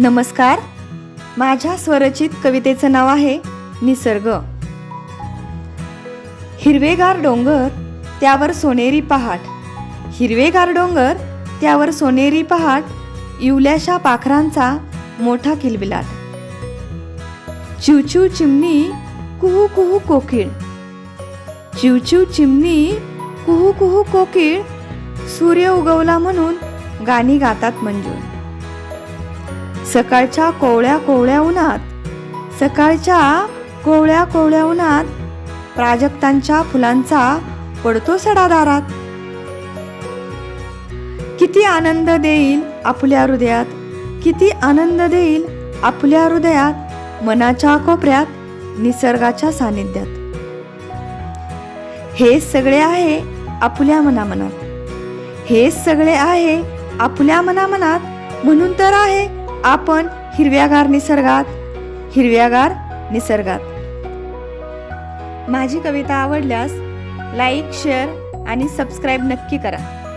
नमस्कार. माझ्या स्वरचित कवितेचं नाव आहे निसर्ग. हिरवेगार डोंगर त्यावर सोनेरी पहाट. हिरवेगार डोंगर त्यावर सोनेरी पहाट इवल्याशा पाखरांचा मोठा किलबिलाट चिवचिव चिमणी कुहू कुहू कोकिळ. चिवचिव चिमणी कुहू कुहू कोकिळ सूर्य उगवला म्हणून गाणी गातात मंजूर. सकाळच्या कोवळ्या कोवळ्या उन्हात. सकाळच्या कोवळ्या कोवळ्या उन्हात प्राजक्तांच्या फुलांचा पडतो सडा दारात किती आनंद देईल आपल्या हृदयात किती आनंद देईल आपल्या हृदयात मनाच्या कोपऱ्यात निसर्गाच्या सानिध्यात. हे सगळे आहे आपल्या मनामनात. हे सगळे आहे आपल्या मनामनात म्हणून तर आहे आपण हिरव्यागार निसर्गात हिरव्यागार निसर्गात. माझी कविता आवडल्यास लाईक शेअर आणि सबस्क्राईब नक्की करा.